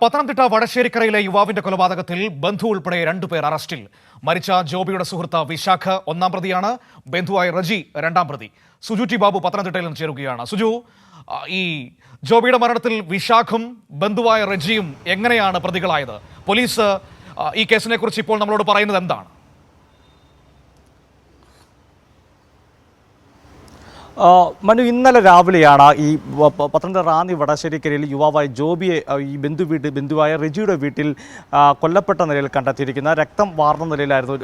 പത്തനംതിട്ട വടശ്ശേരിക്കരയിലെ യുവാവിന്റെ കൊലപാതകത്തിൽ ബന്ധു ഉൾപ്പെടെ രണ്ടുപേർ അറസ്റ്റിൽ. മരിച്ച ജോബിയുടെ സുഹൃത്ത് വിശാഖ ഒന്നാം പ്രതിയാണ്. ബന്ധുവായ റജി രണ്ടാം പ്രതി. സുജു ടി ബാബു പത്തനംതിട്ടയിൽ നിന്ന് ചേരുകയാണ്. സുജു ഈ ജോബിയുടെ മരണത്തിൽ വിശാഖും ബന്ധുവായ റജിയും എങ്ങനെയാണ് പ്രതികളായത്? പോലീസ് ഈ കേസിനെ കുറിച്ച് ഇപ്പോൾ നമ്മളോട് പറയുന്നത് എന്താണ്? മനു ഇന്നലെ രാവിലെയാണ് ഈ പത്തനംതിട്ട റാന്നി വടശ്ശേരിക്കരയിൽ യുവാവായ ജോബിയെ ഈ ബന്ധു വീട്ട് ബന്ധുവായ റെജിയുടെ വീട്ടിൽ കൊല്ലപ്പെട്ട നിലയിൽ കണ്ടെത്തിയിരിക്കുന്ന രക്തം വാർന്ന നിലയിലായിരുന്നു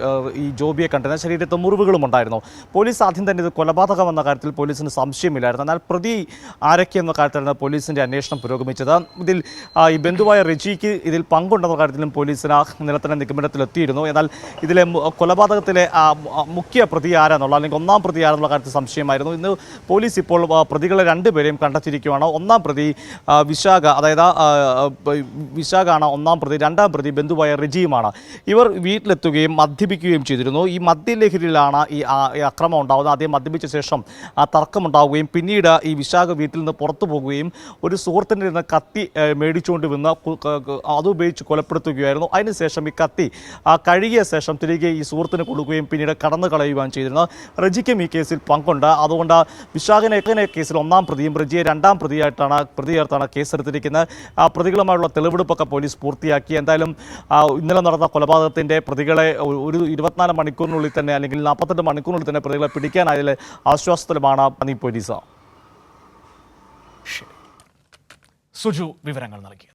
ഈ ജോബിയെ കണ്ടെത്തുന്ന ശരീരത്ത് മുറിവുകളും ഉണ്ടായിരുന്നു. പോലീസ് ആദ്യം തന്നെ ഇത് കൊലപാതകമെന്ന കാര്യത്തിൽ പോലീസിന് സംശയമില്ലായിരുന്നു. എന്നാൽ പ്രതി ആരൊക്കെയെന്ന കാര്യത്തിലാണ് പോലീസിന്റെ അന്വേഷണം പുരോഗമിച്ചത്. ഇതിൽ ഈ ബന്ധുവായ റെജിക്ക് ഇതിൽ പങ്കുണ്ടെന്ന കാര്യത്തിലും പോലീസിന് നിലത്തന്നെ നിഗമനത്തിലെത്തിയിരുന്നു. എന്നാൽ ഇതിലെ കൊലപാതകത്തിലെ മുഖ്യ പ്രതി ആരാന്നുള്ള അല്ലെങ്കിൽ ഒന്നാം പ്രതി ആരെന്നുള്ള കാര്യത്തിൽ സംശയമായിരുന്നു. ഇന്ന് പോലീസ് ഇപ്പോൾ പ്രതികളെ രണ്ടുപേരെയും കണ്ടെത്തിയിരിക്കുകയാണ് ഒന്നാം പ്രതി വിശാഖ അതായത് വിശാഖാണ് ഒന്നാം പ്രതി. രണ്ടാം പ്രതി ബന്ധുവായ റിജിയുമാണ്. ഇവർ വീട്ടിലെത്തുകയും മദ്യപിക്കുകയും ചെയ്തിരുന്നു. ഈ മദ്യലഹരിയിലാണ് ഈ അക്രമം ഉണ്ടാകുന്നത് ആദ്യം മദ്യപിച്ച ശേഷം ആ തർക്കമുണ്ടാവുകയും പിന്നീട് ഈ വിശാഖ വീട്ടിൽ നിന്ന് പുറത്തു പോകുകയും ഒരു സുഹൃത്തിന്റെ നിന്ന് കത്തി മേടിച്ചുകൊണ്ട് വന്ന് അതുപയോഗിച്ച് കൊലപ്പെടുത്തുകയായിരുന്നു. അതിനുശേഷം ഈ കത്തി കഴുകിയ ശേഷം തിരികെ ഈ സുഹൃത്തിന് കൊടുക്കുകയും പിന്നീട് കടന്നു കളയുകയും ചെയ്തിരുന്നു. റജിക്കും ഈ കേസിൽ പങ്കുണ്ട്. അതുകൊണ്ട് വിശാഖനെ കേസിൽ ഒന്നാം പ്രതിയും ബ്രിജിയെ രണ്ടാം പ്രതിയായിട്ടാണ് പ്രതി ചേർത്താണ് കേസെടുത്തിരിക്കുന്നത്. ആ പ്രതികളുമായുള്ള തെളിവെടുപ്പൊക്കെ പോലീസ് പൂർത്തിയാക്കി. എന്തായാലും ഇന്നലെ നടന്ന കൊലപാതകത്തിന്റെ പ്രതികളെ ഒരു ഇരുപത്തിനാല് മണിക്കൂറിനുള്ളിൽ തന്നെ അല്ലെങ്കിൽ നാൽപ്പത്തെട്ട് മണിക്കൂറിനുള്ളിൽ തന്നെ പ്രതികളെ പിടിക്കാനായതിൽ ആശ്വാസത്തിലുമാണ് പനി പോലീസ്. സുജു വിവരങ്ങൾ നൽകി.